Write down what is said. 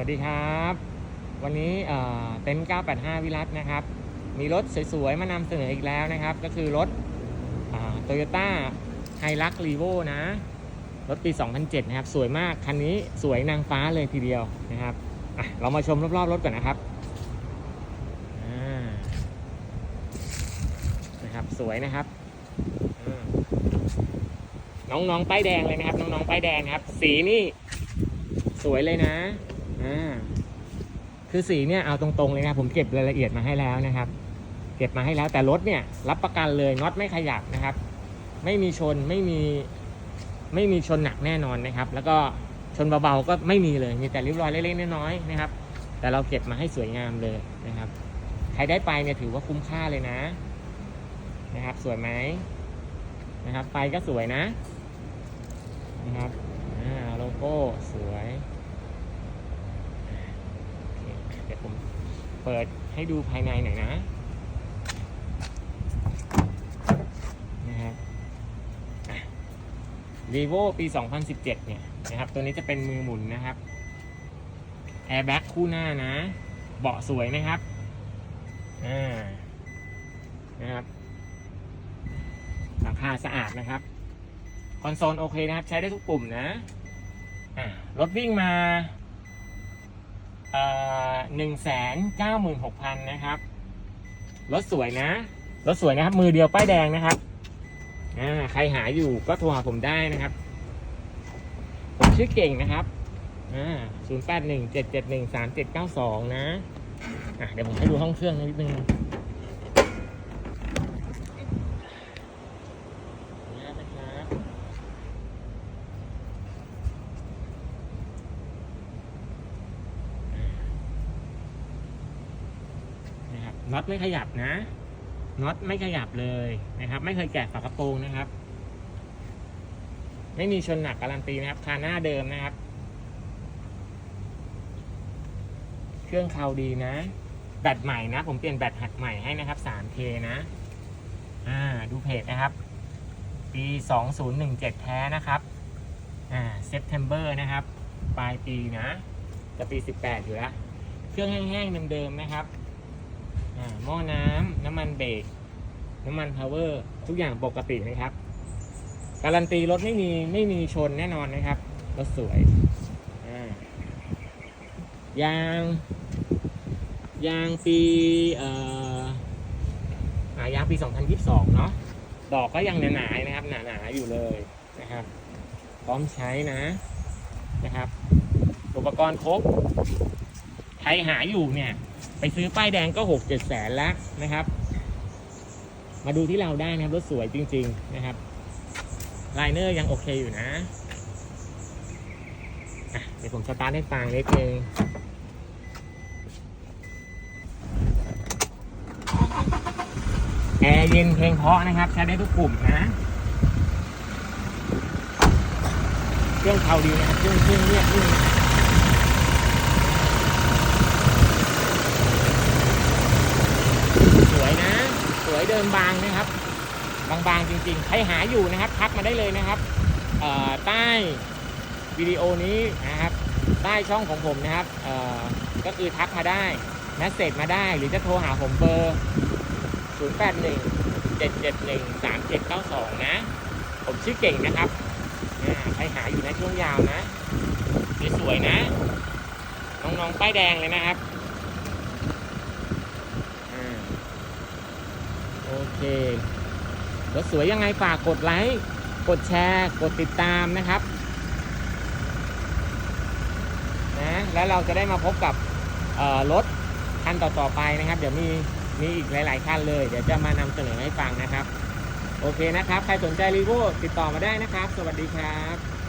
วัสดีครับ วันนี้เอ่อเต็นท์985 วิรัตนะครับ มีรถสวยๆ มานำเสนออีกแล้วนะครับ ก็คือรถโตโยต้าไฮรักรีโวนะ รถปี 2007 นะครับ สวยมาก คันนี้สวยนางฟ้าเลยทีเดียวนะครับเรามาชมรอบๆ รถก่อนนะครับนะครับ สวยนะครับน้องๆป้ายแดงเลยนะครับ น้องๆป้ายแดงนะครับ สีนี่สวยเลยนะ คือสีเนี่ยเอาตรงๆเลยนะผมเก็บรายละเอียดมาให้แล้วนะครับ เก็บมาให้แล้วแต่รถเนี่ย รับประกันเลยน็อตไม่ขยับนะครับ ไม่มีชนไม่มีไม่มีชนหนักแน่นอนนะครับ แล้วก็ชนเบาๆก็ไม่มีเลยมีแต่ริ้วรอยเล็กๆน้อยๆนะครับ แต่เราเก็บมาให้สวยงามเลยนะครับ ใครได้ไปเนี่ยถือว่าคุ้มค่าเลยนะนะครับ สวยไหมนะครับไฟก็สวยนะนะครับโลโก้สวยโอเคเดี๋ยวผม เปิดให้ดูภายในหน่อยนะนะครับรีโวปี 2017 เนี่ยนะครับ ตัวนี้จะเป็นมือหมุนนะครับแอร์แบ็กคู่หน้านะ เบาะสวยนะครับอ่านะครับหลังคาสะอาดนะครับ คอนโซลโอเคนะครับ ใช้ได้ทุกปุ่มนะรถวิ่งมา หนึ่งแสนเก้าหมื่นหกพันนะครับรถสวยนะรถสวยนะครับ มือเดียวป้ายแดงนะครับอ่าใครหาอยู่ก็โทรหาผมได้นะครับ ผมชื่อเก่งนะครับอ่าศูนย์แปดหนึ่งเจ็ดเจ็ดหนึ่งสามเจ็ดเก้าสองนะอะเดี๋ยวผมให้ดูห้องเครื่องนิดนึง นะครับ น็อตไม่ขยับนะน็อตไม่ขยับเลยนะครับ ไม่เคยแกะฝากระโปรงนะครับ ไม่มีชนหนักการันตีนะครับคาหน้าเดิมนะครับ เครื่องเคราดีนะ แบตใหม่นะ ผมเปลี่ยนแบตหักใหม่ให้นะครับ 3K นะอ่าดูเพจนะครับ ปี 2017 แท้นะครับอ่าเซปเทมเบอร์นะครับ ปลายปีนะ จะปี 18 อยู่แล้ว เครื่องแห้งๆเดิมๆนะครับ อ่าหม้อน้ำน้ำมันเบรกน้ำมันพาวเวอร์ทุกอย่างปกตินะครับ การันตีรถไม่มีไม่มีชนแน่นอนนะครับ รถสวยยางยางปีเอ่อายางปี 2022 เนาะดอกก็ยังหนาๆนะครับ หนาๆอยู่เลยนะครับ พร้อมใช้นะนะครับ อุปกรณ์ครบ รหาอยู่เนี่ย ไปซื้อป้ายแดงก็หกเจ็ดแสนแล้วนะครับ มาดูที่เราได้นะครับรถสวยจริง ๆ นะครับไลเนอร์ยังโอเคอยู่นะอะเดี๋ยวผมสตาร์ทให้ฟังนิดนึงแอร์เย็นเพลงเพราะนะครับ ใช้ได้ทุกกลุ่มนะเครื่องเขาดีนะเครื่องเครื่องเงียบนิ่งสวยนะ สวย เดินบางนะครับ บางๆจริงๆ ใครหาอยู่นะครับ ทักมาได้เลยนะครับใต้วิดีโอนี้นะครับ ใต้ช่องของผมนะครับก็คือทักมาได้แมสเซจมาได้หรือจะโทรหาผมเบอร์ 0 8 1 7 7 1 3 7 9 2 นะ ผมชื่อเก่งนะครับใครหาอยู่ในช่วงยาวนะ สวยๆนะ น้องๆ ป้ายแดงเลยนะครับอ่าโอเค รถสวยยังไงฝากกดไลค์ กดแชร์ กดติดตามนะครับ นะ แล้วเราจะได้มาพบกับรถคันต่อๆไปนะครับ เดี๋ยวมีมีอีกหลาย ๆ คันเลย เดี๋ยวจะมานำเสนอให้ฟังนะครับ โอเคนะครับ ใครสนใจรีโวติดต่อมาได้นะครับ สวัสดีครับ